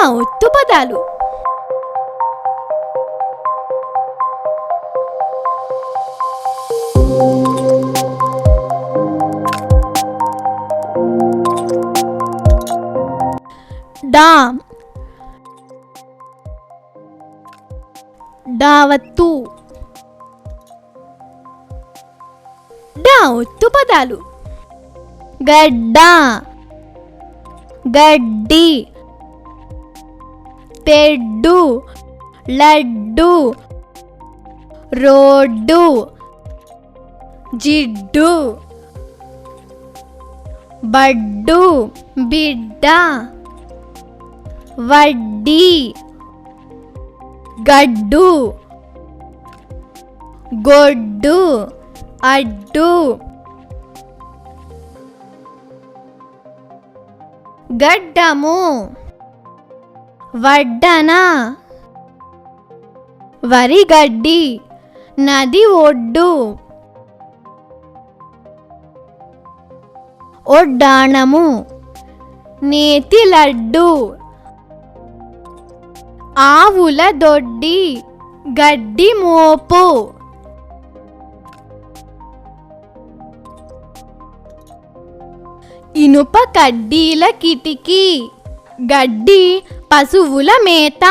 నా ఒత్తు పదాలు డామ్. డావత్తు. డా ఒత్తు పదాలు గడ్డ. గడ్డి. పెడ్డు లడ్డు. రోడ్డు. జిడ్డు. బడ్డు. బిడ్డ. వడ్డీ. గడ్డు. గొడ్డు. అడ్డు. గడ్డము. వడ్డన? వరిగడ్డి నది ఒడ్డు. ఒడ్డాణము నేతి లడ్డు. ఆవుల దొడ్డి గడ్డి మోపు. ఇనుప కడ్డీల కిటికీ గడ్డి పశువుల మేత.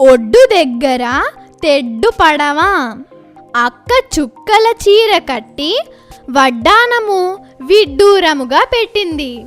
ఒడ్డు దగ్గర తెడ్డు పడవ. అక్క చుక్కల చీర కట్టి వడ్డానము విడ్డూరముగా పెట్టింది.